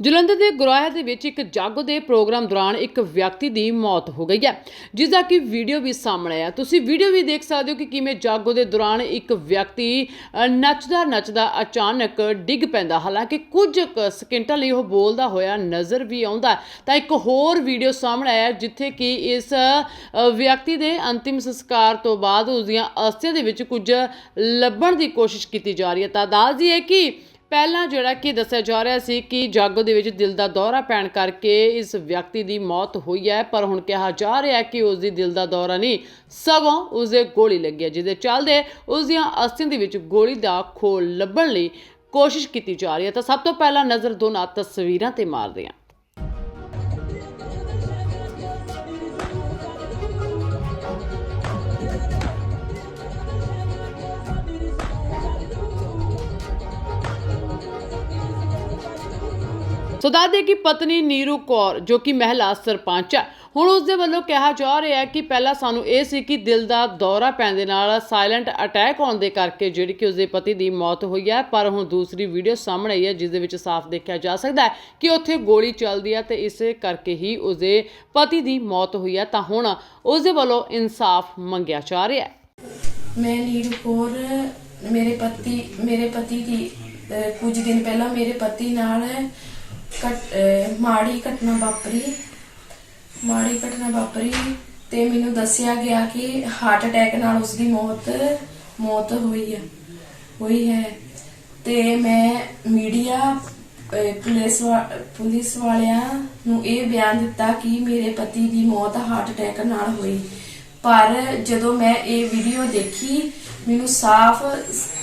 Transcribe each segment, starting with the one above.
ਜਲੰਧਰ ਦੇ ਗੁਰਾਇਆ ਦੇ ਵਿੱਚ ਇੱਕ ਜਾਗੋ ਦੇ ਪ੍ਰੋਗਰਾਮ ਦੌਰਾਨ ਇੱਕ ਵਿਅਕਤੀ ਦੀ ਮੌਤ ਹੋ ਗਈ ਹੈ ਜਿਸ ਦਾ ਕਿ ਵੀਡੀਓ ਵੀ ਸਾਹਮਣੇ ਆਇਆ। ਤੁਸੀਂ ਵੀਡੀਓ ਵੀ ਦੇਖ ਸਕਦੇ ਹੋ ਕਿ ਕਿਵੇਂ ਜਾਗੋ ਦੇ ਦੌਰਾਨ ਇੱਕ ਵਿਅਕਤੀ ਨੱਚਦਾ ਨੱਚਦਾ ਅਚਾਨਕ ਡਿੱਗ ਪੈਂਦਾ। ਹਾਲਾਂਕਿ ਕੁਝ ਕੁ ਸਕਿੰਟਾਂ ਲਈ ਉਹ ਬੋਲਦਾ ਹੋਇਆ ਨਜ਼ਰ ਵੀ ਆਉਂਦਾ ਤਾਂ ਇੱਕ ਹੋਰ ਵੀਡੀਓ ਸਾਹਮਣੇ ਆਇਆ, ਜਿੱਥੇ ਕਿ ਇਸ ਵਿਅਕਤੀ ਦੇ ਅੰਤਿਮ ਸੰਸਕਾਰ ਤੋਂ ਬਾਅਦ ਉਸ ਦੀਆਂ ਅਸਥੀਆਂ ਦੇ ਵਿੱਚ ਕੁਝ ਲੱਭਣ ਦੀ ਕੋਸ਼ਿਸ਼ ਕੀਤੀ ਜਾ ਰਹੀ ਹੈ। ਤਾਂ ਦੱਸਦੀ ਹੈ ਕਿ ਪਹਿਲਾਂ ਜਿਹੜਾ ਕਿ ਦੱਸਿਆ ਜਾ ਰਿਹਾ ਸੀ ਕਿ ਜਾਗੋ ਦੇ ਵਿੱਚ ਦਿਲ ਦਾ ਦੌਰਾ ਪੈਣ ਕਰਕੇ ਇਸ ਵਿਅਕਤੀ ਦੀ ਮੌਤ ਹੋਈ ਹੈ, ਪਰ ਹੁਣ ਕਿਹਾ ਜਾ ਰਿਹਾ ਹੈ ਕਿ ਉਸ ਦੀ ਦਿਲ ਦਾ ਦੌਰਾ ਨਹੀਂ, ਸਗੋਂ ਉਸ ਦੇ ਗੋਲੀ ਲੱਗੀ ਹੈ ਜਿਹਦੇ ਚੱਲਦੇ ਉਸ ਦੀਆਂ ਅਸਥੀਆਂ ਦੇ ਵਿੱਚ ਗੋਲੀ ਦਾ ਖੋਲ ਲੱਭਣ ਲਈ ਕੋਸ਼ਿਸ਼ ਕੀਤੀ ਜਾ ਰਹੀ ਹੈ। ਤਾਂ ਸਭ ਤੋਂ ਪਹਿਲਾਂ ਨਜ਼ਰ ਦੋਨਾਂ ਤਸਵੀਰਾਂ ਤੇ ਮਾਰਦੇ ਹਾਂ। ਸੋ ਦੱਸਦੇ ਕਿ ਪਤਨੀ ਨੀਰੂ ਕੌਰ ਜੋ ਕਿ ਮਹਿਲਾ ਸਰਪੰਚ ਹੈ ਹੁਣ ਉਸ ਦੇ ਵੱਲੋਂ ਕਿਹਾ ਜਾ ਰਿਹਾ ਹੈ ਕਿ ਪਹਿਲਾਂ ਸਾਨੂੰ ਇਹ ਸੀ ਕਿ ਦਿਲ ਦਾ ਦੌਰਾ ਪੈਣ ਦੇ ਨਾਲ ਸਾਇਲੈਂਟ ਅਟੈਕ ਹੋਣ ਦੇ ਕਰਕੇ ਜਿਹੜੀ ਕਿ ਉਸਦੇ ਪਤੀ ਦੀ ਮੌਤ ਹੋਈ ਹੈ ਪਰ ਹੁਣ ਦੂਸਰੀ ਵੀਡੀਓ ਸਾਹਮਣੇ ਆਈ ਹੈ ਜਿਸ ਦੇ ਵਿੱਚ ਸਾਫ਼ ਦੇਖਿਆ ਜਾ ਸਕਦਾ ਹੈ ਕਿ ਉੱਥੇ ਗੋਲੀ ਚੱਲਦੀ ਹੈ ਤੇ ਇਸੇ ਕਰਕੇ ਹੀ ਉਸਦੇ ਪਤੀ ਦੀ ਮੌਤ ਹੋਈ ਹੈ। ਤਾਂ ਹੁਣ ਉਸ ਦੇ ਵੱਲੋਂ ਇਨਸਾਫ ਮੰਗਿਆ ਜਾ ਰਿਹਾ ਹੈ। ਮੈਂ ਨੀਰੂ ਕੌਰ ਮੇਰੇ ਪਤੀ ਮੇਰੇ ਪਤੀ ਦੀ ਅਹ, ਕੁਝ ਦਿਨ ਪਹਿਲਾਂ ਮੇਰੇ ਪਤੀ ਨਾਲ ਘਟ- ਅਹ, ਮਾੜੀ ਘਟਨਾ ਵਾਪਰੀ। ਮਾੜੀ ਘਟਨਾ ਵਾਪਰੀ ਤੇ ਮੈਨੂੰ ਦੱਸਿਆ ਗਿਆ ਕਿ ਹਾਰਟ ਅਟੈਕ ਨਾਲ ਉਸ ਦੀ ਮੌਤ ਮੌਤ ਹੋਈ ਹੈ ਹੋਈ ਹੈ। ਤੇ ਮੈਂ ਮੀਡੀਆ ਅਹ, ਪੁਲਿਸ ਵਾ- ਪੁਲਿਸ ਵਾਲਿਆਂ ਨੂੰ ਇਹ ਬਿਆਨ ਦਿੱਤਾ ਕਿ ਮੇਰੇ ਪਤੀ ਦੀ ਮੌਤ ਹਾਰਟ ਅਟੈਕ ਨਾਲ ਹੋਈ। ਪਰ ਜਦੋਂ ਮੈਂ ਇਹ ਵੀਡੀਓ ਦੇਖੀ ਮੈਨੂੰ ਸਾਫ਼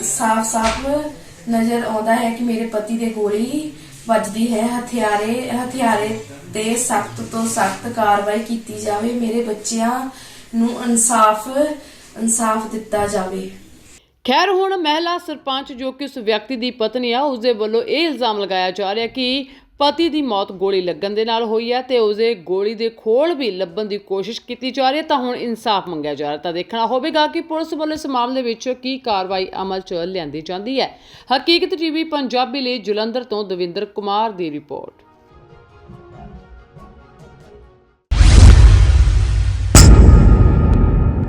ਸਾਫ਼ ਸਾਫ਼ ਨਜ਼ਰ ਆਉਂਦਾ ਹੈ ਕਿ ਮੇਰੇ ਪਤੀ ਦੇ ਗੋਲੀ ਵੱਜਦੀ ਹੈ। ਹਥਿਆਰੇ ਹਥਿਆਰੇ ਤੇ ਸਖਤ ਤੋਂ ਸਖਤ ਕਾਰਵਾਈ ਕੀਤੀ ਜਾਵੇ। ਮੇਰੇ ਬੱਚਿਆਂ ਨੂੰ ਇਨਸਾਫ ਇਨਸਾਫ ਦਿੱਤਾ ਜਾਵੇ। ਖੈਰ, ਹੁਣ ਮਹਿਲਾ ਸਰਪੰਚ ਜੋ ਕਿ ਉਸ ਵਿਅਕਤੀ ਦੀ ਪਤਨੀ ਆ ਉਸ ਦੇ ਵੱਲੋਂ ਇਹ ਇਲਜ਼ਾਮ ਲਗਾਇਆ ਜਾ ਰਿਹਾ ਕਿ ਪਤੀ ਦੀ ਮੌਤ ਗੋਲੀ ਲੱਗਣ ਦੇ ਨਾਲ ਹੋਈ ਹੈ ਤੇ ਉਸਦੇ ਗੋਲੀ ਦੇ ਖੋਲ ਵੀ ਲੱਭਣ ਦੀ ਕੋਸ਼ਿਸ਼ ਕੀਤੀ ਜਾ ਰਹੀ ਹੈ, ਤਾਂ ਹੁਣ ਇਨਸਾਫ ਮੰਗਿਆ ਜਾ ਰਿਹਾ ਤਾਂ ਦੇਖਣਾ ਹੋਵੇਗਾ ਕਿ ਪੁਲਿਸ ਵੱਲੋਂ ਇਸ ਮਾਮਲੇ ਵਿੱਚ ਕੀ ਕਾਰਵਾਈ ਅਮਲ 'ਚ ਲਿਆਂਦੀ ਜਾਂਦੀ ਹੈ। ਹਕੀਕਤ ਟੀਵੀ ਪੰਜਾਬੀ ਲਈ ਜਲੰਧਰ ਤੋਂ ਦਵਿੰਦਰ ਕੁਮਾਰ ਦੀ ਰਿਪੋਰਟ।